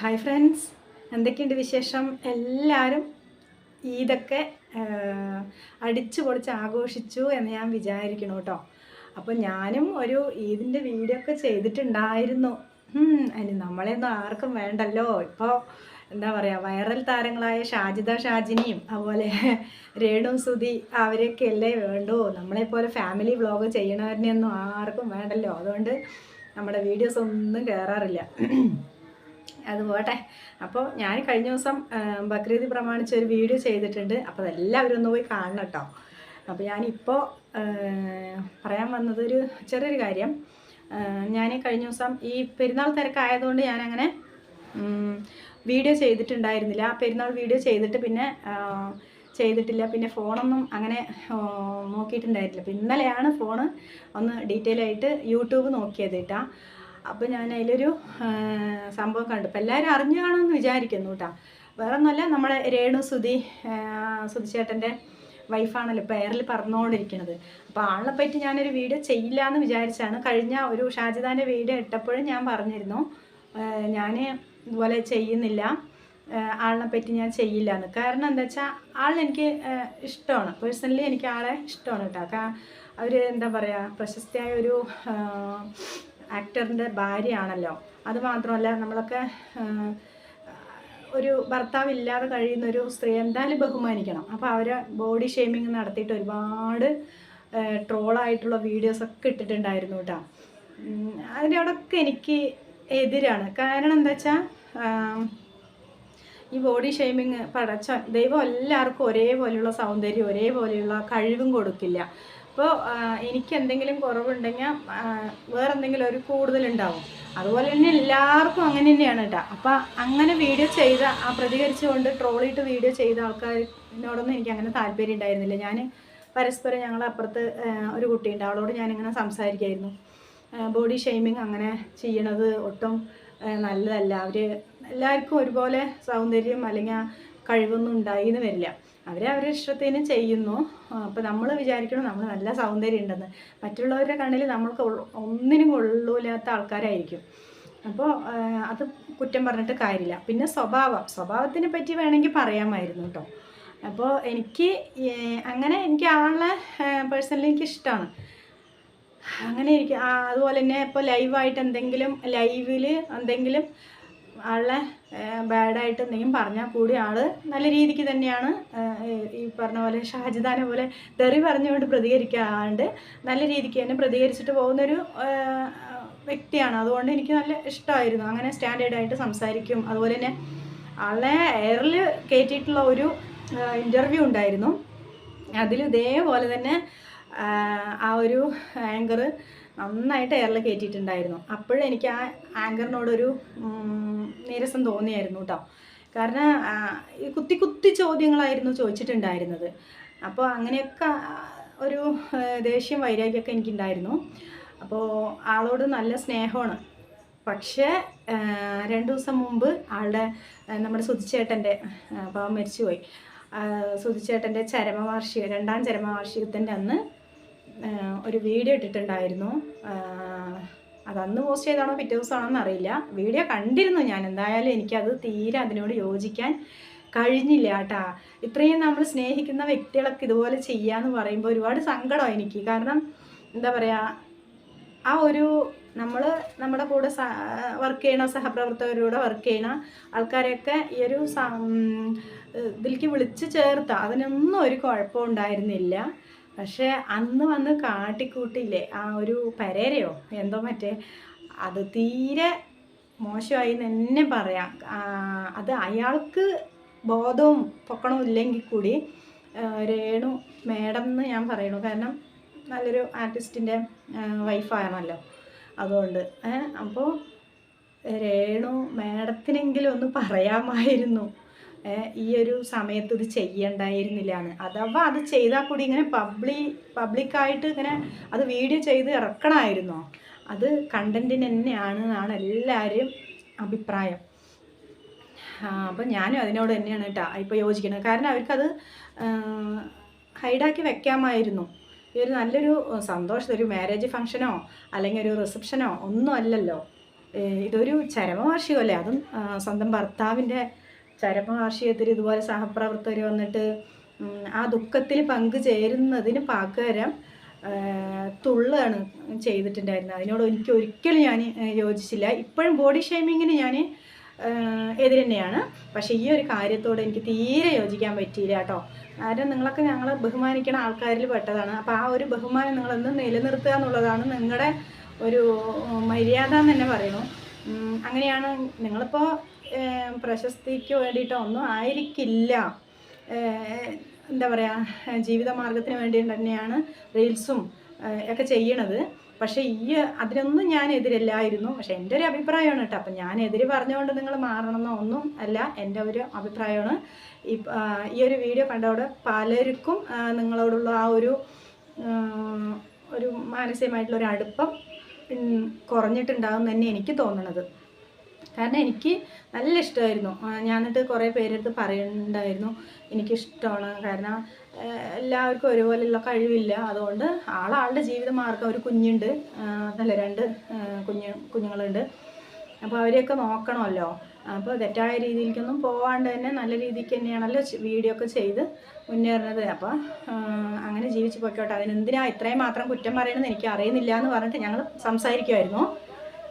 Hi friends എന്തൊക്കെയുണ്ട് വിശേഷം? എല്ലാവരും ഈദൊക്കെ അടിച്ചു പൊളിച്ച് ആഘോഷിച്ചു എന്ന് ഞാൻ വിചാരിക്കണു കേട്ടോ. അപ്പോൾ ഞാനും ഒരു ഈദിന്റെ വീഡിയോ ഒക്കെ ചെയ്തിട്ടുണ്ടായിരുന്നു. അതിന് നമ്മളെയൊന്നും ആർക്കും വേണ്ടല്ലോ. ഇപ്പോൾ എന്താ പറയുക വൈറൽ താരങ്ങളായ ഷാജിദ ഷാജിനിയും അതുപോലെ രേണു സുധി അവരെയൊക്കെ അല്ലേ വേണ്ടൂ. നമ്മളെപ്പോലെ ഫാമിലി വ്ളോഗ് ചെയ്യണവരിനെയൊന്നും ആർക്കും വേണ്ടല്ലോ. അതുകൊണ്ട് നമ്മുടെ വീഡിയോസ് ഒന്നും കയറാറില്ല അത് പോട്ടെ. അപ്പോൾ ഞാൻ കഴിഞ്ഞ ദിവസം ബക്രീദ് പ്രമാണിച്ച് ഒരു വീഡിയോ ചെയ്തിട്ടുണ്ട്. അപ്പോൾ അതെല്ലാവരും ഒന്ന് പോയി കാണണം കേട്ടോ അപ്പോൾ ഞാനിപ്പോൾ പറയാൻ വന്നതൊരു ചെറിയൊരു കാര്യം. ഞാൻ കഴിഞ്ഞ ദിവസം ഈ പെരുന്നാൾ തിരക്കായതുകൊണ്ട് ഞാനങ്ങനെ വീഡിയോ ചെയ്തിട്ടുണ്ടായിരുന്നില്ല. പെരുന്നാൾ വീഡിയോ ചെയ്തിട്ട് പിന്നെ ചെയ്തിട്ടില്ല. പിന്നെ ഫോണൊന്നും അങ്ങനെ നോക്കിയിട്ടുണ്ടായിരുന്നില്ല. അപ്പോൾ ഇന്നലെയാണ് ഫോണ് ഒന്ന് ഡീറ്റെയിൽ ആയിട്ട് യൂട്യൂബ് നോക്കിയത് കേട്ടാ അപ്പോൾ ഞാൻ അതിലൊരു സംഭവം കണ്ടു. അപ്പോൾ എല്ലാവരും അറിഞ്ഞു കാണുമെന്ന് വിചാരിക്കുന്നു കേട്ടോ വേറെ ഒന്നുമല്ല നമ്മുടെ രേണു സുധി സുധിച്ചേട്ടന്റെ വൈഫാണല്ലോ ഇപ്പോൾ എയറിൽ പറഞ്ഞുകൊണ്ടിരിക്കുന്നത്. അപ്പോൾ ആളിനെ പറ്റി ഞാനൊരു വീഡിയോ ചെയ്യില്ല എന്ന് വിചാരിച്ചാണ്. കഴിഞ്ഞ ഒരു ഷാജിദാന്റെ വീഡിയോ ഇട്ടപ്പോഴും ഞാൻ പറഞ്ഞിരുന്നു. ഞാൻ ഇതുപോലെ ചെയ്യുന്നില്ല. ആളിനെ പറ്റി ഞാൻ ചെയ്യില്ല എന്ന് കാരണം എന്താ വെച്ചാൽ ആളെനിക്ക് ഇഷ്ടമാണ്. പേഴ്സണലി എനിക്ക് ആളെ ഇഷ്ടമാണ് കേട്ടോ അവർ എന്താ പറയുക പ്രശസ്തിയായ ഒരു ആക്ടറിന്റെ ഭാര്യയാണല്ലോ. അതുമാത്രമല്ല നമ്മളൊക്കെ ഒരു ഭർത്താവ് ഇല്ലാതെ കഴിയുന്ന ഒരു സ്ത്രീ എന്തായാലും ബഹുമാനിക്കണം. അപ്പോൾ അവരെ ബോഡി ഷെയ്മിങ് നടത്തിയിട്ട് ഒരുപാട് ട്രോളായിട്ടുള്ള വീഡിയോസൊക്കെ ഇട്ടിട്ടുണ്ടായിരുന്നു കേട്ടോ. അതിനോടൊക്കെ എനിക്ക് എതിരാണ്. കാരണം എന്താ വെച്ചാൽ ഈ ബോഡി ഷെയ്മിങ് പടച്ച ദൈവം എല്ലാവർക്കും ഒരേപോലെയുള്ള സൗന്ദര്യം ഒരേപോലെയുള്ള കഴിവും കൊടുക്കില്ല. അപ്പോൾ എനിക്ക് എന്തെങ്കിലും കുറവുണ്ടെങ്കിൽ വേറെ എന്തെങ്കിലും ഒരു കൂടുതലുണ്ടാവും. അതുപോലെ തന്നെ എല്ലാവർക്കും അങ്ങനെ തന്നെയാണ് കേട്ടോ അപ്പോൾ അങ്ങനെ വീഡിയോ ചെയ്ത ആ പ്രതികരിച്ചുകൊണ്ട് ട്രോളിയിട്ട് വീഡിയോ ചെയ്ത ആൾക്കാരിനോടൊന്നും എനിക്ക് അങ്ങനെ താല്പര്യം ഉണ്ടായിരുന്നില്ല. ഞാൻ പരസ്പരം ആ, ഒരു കുട്ടിയുണ്ട്. അവളോട് ഞാനിങ്ങനെ സംസാരിക്കായിരുന്നു. ബോഡി ഷെയ്മിങ് അങ്ങനെ ചെയ്യണത് ഒട്ടും നല്ലതല്ല. അവർ എല്ലാവർക്കും ഒരുപോലെ സൗന്ദര്യം അല്ലെങ്കിൽ കഴിവൊന്നും ഉണ്ടായിന്ന് വരില്ല. അവർ അവരുടെ ഇഷ്ടത്തിന് ചെയ്യുന്നു. അപ്പോൾ നമ്മൾ വിചാരിക്കണം നമ്മൾ നല്ല സൗന്ദര്യം ഉണ്ടെന്ന്. മറ്റുള്ളവരുടെ കണ്ണിൽ നമ്മൾക്ക് ഒന്നിനും കൊള്ളൂലാത്ത ആൾക്കാരായിരിക്കും. അപ്പോൾ അത് കുറ്റം പറഞ്ഞിട്ട് കാര്യമില്ല. പിന്നെ സ്വഭാവം. സ്വഭാവത്തിനെ പറ്റി വേണമെങ്കിൽ പറയാമായിരുന്നു കേട്ടോ അപ്പോൾ എനിക്ക് അങ്ങനെ എനിക്ക് ആളെ പേഴ്സണലി എനിക്ക് ഇഷ്ടമാണ് അങ്ങനെ ഇരിക്കും അതുപോലെ തന്നെ ഇപ്പോൾ ലൈവായിട്ട് എന്തെങ്കിലും ലൈവിൽ എന്തെങ്കിലും ആളെ ബാഡായിട്ട് എന്തെങ്കിലും പറഞ്ഞാൽ കൂടി ആൾ നല്ല രീതിക്ക് തന്നെയാണ് ഈ പറഞ്ഞ പോലെ ഷാജിദാനെ പോലെ തെറി പറഞ്ഞുകൊണ്ട് പ്രതികരിക്കാണ്ട് നല്ല രീതിക്ക് തന്നെ പ്രതികരിച്ചിട്ട് പോകുന്നൊരു വ്യക്തിയാണ്. അതുകൊണ്ട് എനിക്ക് നല്ല ഇഷ്ടമായിരുന്നു. അങ്ങനെ സ്റ്റാൻഡേർഡായിട്ട് സംസാരിക്കും. അതുപോലെ തന്നെ ആളെ എയറിൽ കയറ്റിയിട്ടുള്ള ഒരു ഇന്റർവ്യൂ ഉണ്ടായിരുന്നു. അതിൽ ഇതേപോലെ തന്നെ ആ, ഒരു ആങ്കർ നന്നായിട്ട് എയറിൽ കയറ്റിയിട്ടുണ്ടായിരുന്നു അപ്പോഴെനിക്ക് ആ ആങ്കറിനോടൊരു നീരസം തോന്നിയായിരുന്നു കേട്ടോ കാരണം ഈ കുത്തി കുത്തി ചോദ്യങ്ങളായിരുന്നു ചോദിച്ചിട്ടുണ്ടായിരുന്നത്. അപ്പോൾ അങ്ങനെയൊക്കെ ഒരു ദേഷ്യം വൈരാഗ്യമൊക്കെ എനിക്കുണ്ടായിരുന്നു. അപ്പോൾ ആളോട് നല്ല സ്നേഹമാണ്. പക്ഷേ രണ്ടു ദിവസം മുമ്പ് ആളുടെ നമ്മുടെ സുധിച്ചേട്ടന്റെ പാവം മരിച്ചുപോയി. സുതിച്ചേട്ടന്റെ ചരമവാർഷിക രണ്ടാം ചരമവാർഷികത്തിന്റെ അന്ന് ഒരു വീഡിയോ ഇട്ടിട്ടുണ്ടായിരുന്നു. അത് അന്ന് പോസ്റ്റ് ചെയ്താണോ പിറ്റേ ദിവസമാണോ അറിയില്ല. വീഡിയോ കണ്ടിരുന്നു ഞാൻ. എന്തായാലും എനിക്കത് തീരെ അതിനോട് യോജിക്കാൻ കഴിഞ്ഞില്ല കേട്ടാ. ഇത്രയും നമ്മൾ സ്നേഹിക്കുന്ന വ്യക്തികളൊക്കെ ഇതുപോലെ ചെയ്യാന്ന് പറയുമ്പോൾ ഒരുപാട് സങ്കടമാണ് എനിക്ക്. കാരണം എന്താ പറയുക ആ ഒരു നമ്മൾ നമ്മുടെ കൂടെ വർക്ക് ചെയ്യണ സഹപ്രവർത്തകരുടെ വർക്ക് ചെയ്യണ ആൾക്കാരെയൊക്കെ ഈ ഒരു ഇതിലേക്ക് വിളിച്ച് ചേർത്ത അതിനൊന്നും ഒരു കുഴപ്പം ഉണ്ടായിരുന്നില്ല പക്ഷേ അന്ന് വന്ന് കാട്ടിക്കൂട്ടില്ലേ? ആ ഒരു പരേരയോ? എന്തോ മറ്റേ? അത് തീരെ മോശമായി എന്ന് തന്നെ പറയാം. അത് അയാൾക്ക് ബോധവും പൊക്കണവും ഇല്ലെങ്കിൽ കൂടി രേണു മേഡം എന്ന് ഞാൻ പറയണു കാരണം നല്ലൊരു ആർട്ടിസ്റ്റിന്റെ വൈഫാണല്ലോ അതുകൊണ്ട് അപ്പോൾ രേണു മേഡത്തിനെങ്കിലും ഒന്ന് പറയാമായിരുന്നു. ഈ ഒരു സമയത്ത് ഇത് ചെയ്യണ്ടായിരുന്നില്ല എന്ന് അഥവാ അത് ചെയ്താൽ കൂടി ഇങ്ങനെ പബ്ലി പബ്ലിക്കായിട്ട് ഇങ്ങനെ അത് വീഡിയോ ചെയ്ത് ഇറക്കണമായിരുന്നോ അത് കണ്ടന്റിന് തന്നെയാണ് എന്നാണ് എല്ലാവരും അഭിപ്രായം. അപ്പം ഞാനും അതിനോട് തന്നെയാണ് കേട്ടോ ഇപ്പോൾ യോജിക്കുന്നത് കാരണം അവർക്കത് ഹൈഡാക്കി വെക്കാമായിരുന്നു. ഈ ഒരു നല്ലൊരു സന്തോഷം ഒരു മാരേജ് ഫംഗ്ഷനോ അല്ലെങ്കിൽ ഒരു റിസപ്ഷനോ ഒന്നും അല്ലല്ലോ. ഇതൊരു ചരമവാർഷികമല്ലേ? അതും സ്വന്തം ഭർത്താവിന്റെ ചരമവാർഷികത്തിൽ ഇതുപോലെ സഹപ്രവർത്തകർ വന്നിട്ട് ആ ദുഃഖത്തിൽ പങ്കു പങ്കുചേരുന്നതിന് പകരം തുള്ളാണ് ചെയ്തിട്ടുണ്ടായിരുന്നത്. അതിനോട് എനിക്ക് ഒരിക്കലും ഞാൻ യോജിച്ചില്ല. ഇപ്പോഴും ബോഡി ഷേമിങ്ങിന് ഞാൻ എതിര് തന്നെയാണ് പക്ഷേ ഈ ഒരു കാര്യത്തോട് എനിക്ക് തീരെ യോജിക്കാൻ പറ്റിയില്ല കേട്ടോ. കാരണം നിങ്ങളൊക്കെ ഞങ്ങൾ ബഹുമാനിക്കുന്ന ആൾക്കാരിൽ പെട്ടതാണ്. അപ്പോൾ ആ ഒരു ബഹുമാനം നിങ്ങളെന്ന് നിലനിർത്തുക എന്നുള്ളതാണ് നിങ്ങളുടെ ഒരു മര്യാദ എന്ന് തന്നെ പറയണു. അങ്ങനെയാണ് നിങ്ങളിപ്പോൾ പ്രശസ്തിക്ക് വേണ്ടിയിട്ടോ ഒന്നും ആയിരിക്കില്ല എന്താ പറയുക ജീവിതമാർഗത്തിന് വേണ്ടി തന്നെയാണ് റീൽസും ഒക്കെ ചെയ്യണത്. പക്ഷേ ഈ അതിനൊന്നും ഞാൻ എതിരല്ലായിരുന്നു. പക്ഷെ എന്റെ ഒരു അഭിപ്രായമാണ് കേട്ടോ. അപ്പം ഞാൻ എതിര് പറഞ്ഞുകൊണ്ട് നിങ്ങൾ മാറണമെന്നോ ഒന്നും അല്ല. എന്റെ ഒരു അഭിപ്രായമാണ്. ഈ ഒരു വീഡിയോ കണ്ടവിടെ പലർക്കും നിങ്ങളോടുള്ള ആ ഒരു ഒരു മാനസികമായിട്ടുള്ള ഒരു അടുപ്പം കുറഞ്ഞിട്ടുണ്ടാകും തന്നെ എനിക്ക് തോന്നണത്. കാരണം എനിക്ക് നല്ല ഇഷ്ടമായിരുന്നു. ഞാൻ കുറേ പേരെടുത്ത് പറയുന്നുണ്ടായിരുന്നു എനിക്കിഷ്ടമാണ്. കാരണം എല്ലാവർക്കും ഒരുപോലെയുള്ള കഴിവില്ല. അതുകൊണ്ട് ആളാളുടെ ജീവിത മാർഗം ഒരു കുഞ്ഞുണ്ട്. അതല്ല രണ്ട് കുഞ്ഞ് കുഞ്ഞുങ്ങളുണ്ട്. അപ്പോൾ അവരെയൊക്കെ നോക്കണമല്ലോ. അപ്പോൾ തെറ്റായ രീതിയിലേക്കൊന്നും പോവാണ്ട് തന്നെ നല്ല രീതിക്ക് തന്നെയാണല്ലോ വീഡിയോ ഒക്കെ ചെയ്ത് മുന്നേറുന്നത്. അപ്പോൾ അങ്ങനെ ജീവിച്ച് പൊയ്ക്കോട്ടെ. അതിനെന്തിനാ ഇത്രയും മാത്രം കുറ്റം പറയണമെന്ന് എനിക്ക് അറിയുന്നില്ല എന്ന് പറഞ്ഞിട്ട് ഞങ്ങൾ സംസാരിക്കുമായിരുന്നു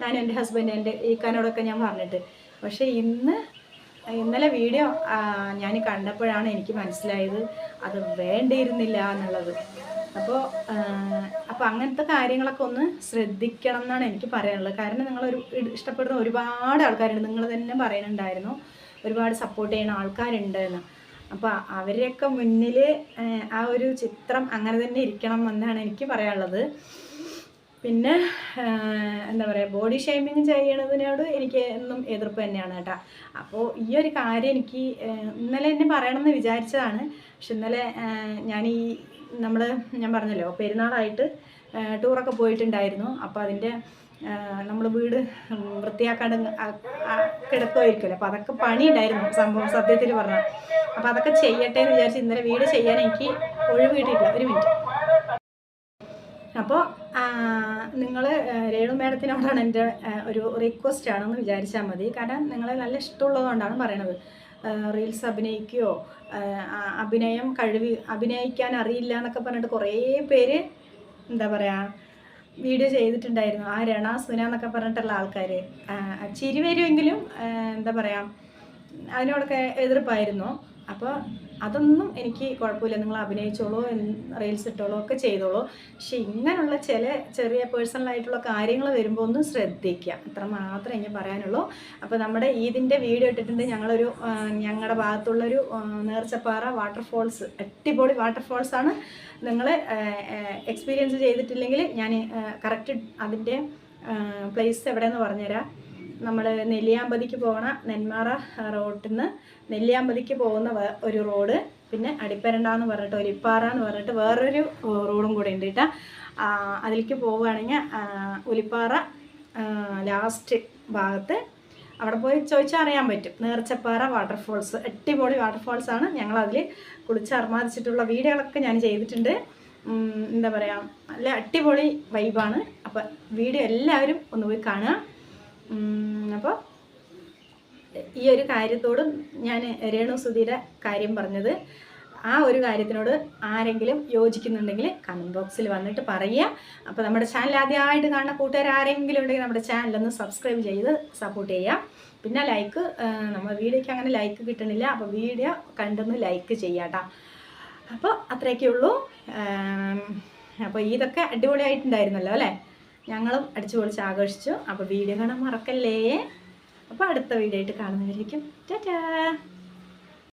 ഞാൻ എന്റെ ഹസ്ബൻഡ് എന്റെ ഈക്കാനോടൊക്കെ ഞാൻ പറഞ്ഞിട്ട്. പക്ഷേ ഇന്ന് ഇന്നലെ വീഡിയോ ഞാൻ കണ്ടപ്പോഴാണ് എനിക്ക് മനസ്സിലായത് അത് വേണ്ടിയിരുന്നില്ല എന്നുള്ളത്. അപ്പോൾ അപ്പോൾ അങ്ങനത്തെ കാര്യങ്ങളൊക്കെ ഒന്ന് ശ്രദ്ധിക്കണം എന്നാണ് എനിക്ക് പറയാനുള്ളത്. കാരണം നിങ്ങളൊരു ഇഷ്ടപ്പെടുന്ന ഒരുപാട് ആൾക്കാരുണ്ട്. നിങ്ങൾ തന്നെ പറയുന്നുണ്ടായിരുന്നു ഒരുപാട് സപ്പോർട്ട് ചെയ്യുന്ന ആൾക്കാരുണ്ട് എന്ന്. അപ്പോൾ അവരെയൊക്കെ മുന്നിൽ ആ ഒരു ചിത്രം അങ്ങനെ തന്നെ ഇരിക്കണം എന്നാണ് എനിക്ക് പറയാനുള്ളത്. പിന്നെ എന്താ പറയുക ബോഡി ഷേമിങ് ചെയ്യണതിനോട് എനിക്ക് എന്നും എതിർപ്പ് തന്നെയാണ് കേട്ടോ. അപ്പോൾ ഈ ഒരു കാര്യം എനിക്ക് ഇന്നലെ എന്നെ പറയണമെന്ന് വിചാരിച്ചതാണ്. പക്ഷെ ഇന്നലെ ഞാൻ ഈ നമ്മൾ ഞാൻ പറഞ്ഞല്ലോ പെരുന്നാളായിട്ട് ടൂറൊക്കെ പോയിട്ടുണ്ടായിരുന്നു. അപ്പോൾ അതിന്റെ നമ്മൾ വീട് വൃത്തിയാക്കാണ്ട് കിടക്കുമായിരിക്കുമല്ലോ അപ്പോൾ അതൊക്കെ പണി ഉണ്ടായിരുന്നു സംഭവം സത്യത്തിൽ പറഞ്ഞാൽ അപ്പോൾ അതൊക്കെ ചെയ്യട്ടെ എന്ന് വിചാരിച്ച് ഇന്നലെ വീട് ചെയ്യാൻ എനിക്ക് ഒഴിവ് കിട്ടിയിട്ടില്ല. ഒരു മിനിറ്റ്. അപ്പോൾ നിങ്ങൾ രേണു മേഡത്തിനോടാണ് എന്റെ ഒരു റിക്വസ്റ്റ് ആണെന്ന് വിചാരിച്ചാൽ മതി. കാരണം നിങ്ങളെ നല്ല ഇഷ്ടമുള്ളതുകൊണ്ടാണ് പറയണത്. റീൽസ് അഭിനയിക്കുകയോ അഭിനയം കഴിവ് അഭിനയിക്കാൻ അറിയില്ല എന്നൊക്കെ പറഞ്ഞിട്ട് കുറേ പേര് എന്താ പറയുക വീഡിയോ ചെയ്തിട്ടുണ്ടായിരുന്നു. ആ രണ സുന എന്നൊക്കെ പറഞ്ഞിട്ടുള്ള ആൾക്കാർ ചിരി വരുമെങ്കിലും എന്താ പറയുക അതിനോടൊക്കെ എതിർപ്പായിരുന്നു. അപ്പോൾ അതൊന്നും എനിക്ക് കുഴപ്പമില്ല. നിങ്ങൾ അഭിനയിച്ചോളൂ റീൽസ് ഇട്ടോളൂ ഒക്കെ ചെയ്തോളൂ. പക്ഷെ ഇങ്ങനെയുള്ള ചില ചെറിയ പേഴ്സണലായിട്ടുള്ള കാര്യങ്ങൾ വരുമ്പോൾ ഒന്ന് ശ്രദ്ധിക്കുക അത്ര മാത്രമേ എനിക്ക് പറയാനുള്ളൂ. അപ്പോൾ നമ്മുടെ ഈദിന്റെ വീഡിയോ ഇട്ടിട്ടുണ്ട്. ഞങ്ങളൊരു ഞങ്ങളുടെ ഭാഗത്തുള്ളൊരു നേർച്ചപ്പാറ വാട്ടർഫോൾസ് അടിപൊളി വാട്ടർഫോൾസ് ആണ്. നിങ്ങൾ എക്സ്പീരിയൻസ് ചെയ്തിട്ടില്ലെങ്കിൽ ഞാൻ കറക്റ്റ് അതിന്റെ പ്ലേസ് എവിടെയെന്ന് പറഞ്ഞുതരാം. നമ്മൾ നെല്ലിയാമ്പതിക്ക് പോകണ നെന്മാറ റോട്ടിൽ നിന്ന് നെല്ലിയാമ്പതിക്ക് പോകുന്ന ഒരു റോഡ് പിന്നെ അടിപ്പരണ്ട എന്ന് പറഞ്ഞിട്ട് ഒലിപ്പാറ എന്ന് പറഞ്ഞിട്ട് വേറൊരു റോഡും കൂടെ ഉണ്ട് കേട്ടോ അതിലേക്ക് പോവുകയാണെങ്കിൽ ഒലിപ്പാറ ലാസ്റ്റ് ഭാഗത്ത് അവിടെ പോയി ചോദിച്ചാൽ അറിയാൻ പറ്റും. നേർച്ചപ്പാറ വാട്ടർഫോൾസ് അടിപൊളി വാട്ടർഫോൾസ് ആണ്. ഞങ്ങൾ അതിൽ കുളിച്ച് അർമാദിച്ചിട്ടുള്ള വീഡിയോകളൊക്കെ ഞാൻ ചെയ്തിട്ടുണ്ട്. എന്താ പറയുക നല്ല അടിപൊളി വൈബാണ് അപ്പോൾ വീഡിയോ എല്ലാവരും ഒന്ന് പോയി കാണുക. അപ്പോൾ ഈ ഒരു കാര്യത്തോട് ഞാൻ രേണു സുധീര കാര്യം പറഞ്ഞത്. ആ ഒരു കാര്യത്തിനോട് ആരെങ്കിലും യോജിക്കുന്നുണ്ടെങ്കിൽ കമന്റ് ബോക്സിൽ വന്നിട്ട് പറയുക. അപ്പോൾ നമ്മുടെ ചാനൽ ആദ്യമായിട്ട് കാണുന്ന കൂട്ടുകാർ ആരെങ്കിലും ഉണ്ടെങ്കിൽ നമ്മുടെ ചാനലൊന്ന് സബ്സ്ക്രൈബ് ചെയ്ത് സപ്പോർട്ട് ചെയ്യുക. പിന്നെ ലൈക്ക് നമ്മുടെ വീഡിയോയ്ക്ക് അങ്ങനെ ലൈക്ക് കിട്ടണില്ല. അപ്പോൾ വീഡിയോ കണ്ടൊന്ന് ലൈക്ക് ചെയ്യാട്ടോ. അപ്പോൾ അത്രയൊക്കെ ഉള്ളൂ അപ്പോൾ ഇതൊക്കെ അടിപൊളിയായിട്ടുണ്ടായിരുന്നല്ലോ അല്ലേ? ഞങ്ങളും അടിച്ചു പൊളിച്ച് ആഘോഷിച്ചു. അപ്പോൾ വീഡിയോ കാണാൻ മറക്കല്ലേ? അപ്പോൾ അടുത്ത വീഡിയോ ആയിട്ട് കാണുന്നവരേക്കും. ടാറ്റാ!